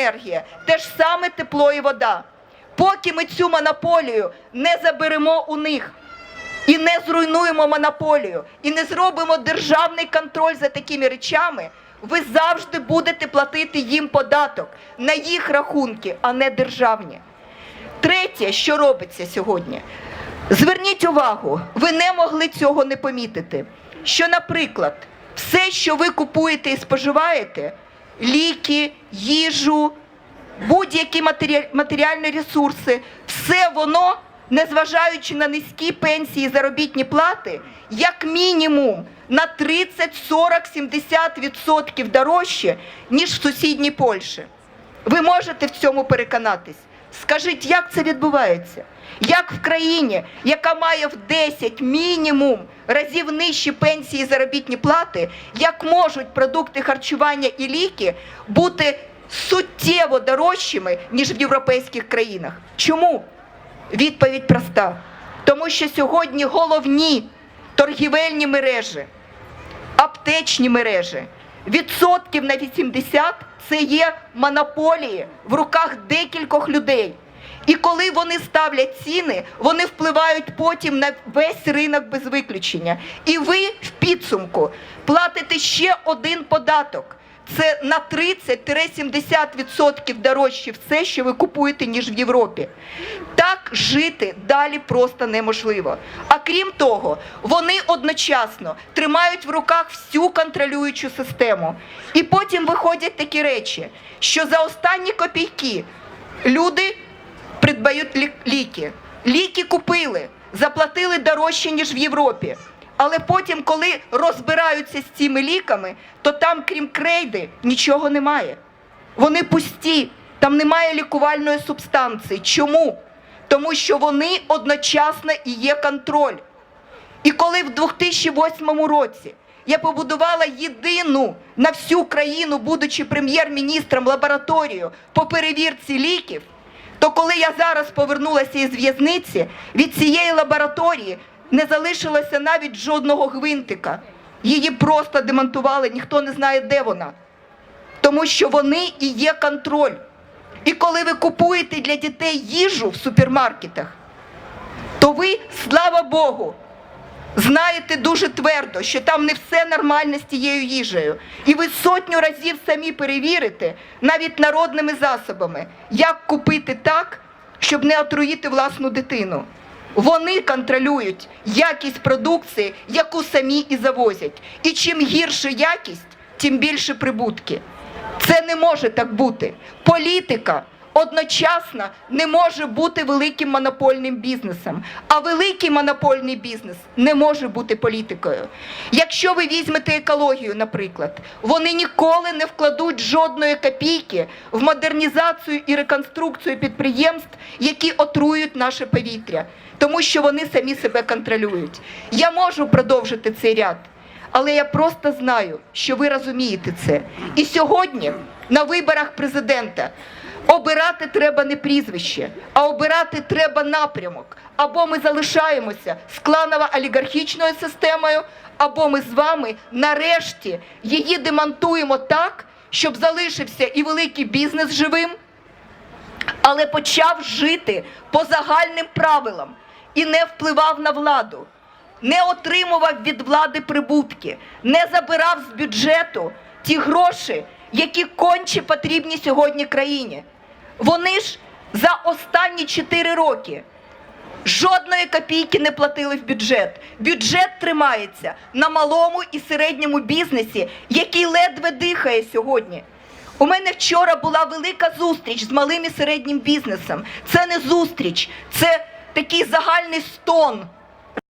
енергія, те ж саме тепло і вода. Поки ми цю монополію не заберемо у них і не зруйнуємо монополію, і не зробимо державний контроль за такими речами, ви завжди будете платити їм податок на їх рахунки, а не державні. Третє, що робиться сьогодні, зверніть увагу, ви не могли цього не помітити. Що, наприклад, все, що ви купуєте і споживаєте, ліки, їжу, будь-які матеріальні ресурси, все воно, незважаючи на низькі пенсії і заробітні плати, як мінімум на 30, 40, 70 відсотків дорожче, ніж в сусідній Польщі. Ви можете в цьому переконатись. Скажіть, як це відбувається? Як в країні, яка має в 10 мінімум разів нижчі пенсії і заробітні плати, як можуть продукти харчування і ліки бути суттєво дорожчими, ніж в європейських країнах? Чому? Відповідь проста. Тому що сьогодні головні торгівельні мережі, аптечні мережі, відсотків на 80 це є монополії в руках декількох людей. І коли вони ставлять ціни, вони впливають потім на весь ринок без виключення. І ви в підсумку платите ще один податок. Це на 30-70% дорожче все, що ви купуєте, ніж в Європі. Так жити далі просто неможливо. А крім того, вони одночасно тримають в руках всю контролюючу систему. І потім виходять такі речі, що за останні копійки люди придбають лі- ліки. Ліки купили, заплатили дорожче, ніж в Європі. Але потім, коли розбираються з цими ліками, то там, крім крейди, нічого немає. Вони пусті, там немає лікувальної субстанції. Чому? Тому що вони одночасно і є контроль. І коли в 2008 році я побудувала єдину на всю країну, будучи прем'єр-міністром, лабораторію по перевірці ліків, то коли я зараз повернулася із в'язниці, від цієї лабораторії не залишилося навіть жодного гвинтика. Її просто демонтували, ніхто не знає, де вона. Тому що вони і є контроль. І коли ви купуєте для дітей їжу в супермаркетах, то ви, слава Богу, знаєте дуже твердо, що там не все нормально з тією їжею. І ви сотню разів самі перевірите, навіть народними засобами, як купити так, щоб не отруїти власну дитину. Вони контролюють якість продукції, яку самі і завозять. І чим гірша якість, тим більше прибутки. Це не може так бути. Політика одночасно не може бути великим монопольним бізнесом, а великий монопольний бізнес не може бути політикою. Якщо ви візьмете екологію, наприклад, вони ніколи не вкладуть жодної копійки в модернізацію і реконструкцію підприємств, які отруюють наше повітря, тому що вони самі себе контролюють. Я можу продовжити цей ряд. Але я просто знаю, що ви розумієте це. І сьогодні на виборах президента обирати треба не прізвище, а обирати треба напрямок. Або ми залишаємося з кланово-олігархічною системою, або ми з вами нарешті її демонтуємо так, щоб залишився і великий бізнес живим, але почав жити по загальним правилам і не впливав на владу, не отримував від влади прибутки, не забирав з бюджету ті гроші, які конче потрібні сьогодні країні. Вони ж за останні 4 роки жодної копійки не платили в бюджет. Бюджет тримається на малому і середньому бізнесі, який ледве дихає сьогодні. У мене вчора була велика зустріч з малим і середнім бізнесом. Це не зустріч, це такий загальний стон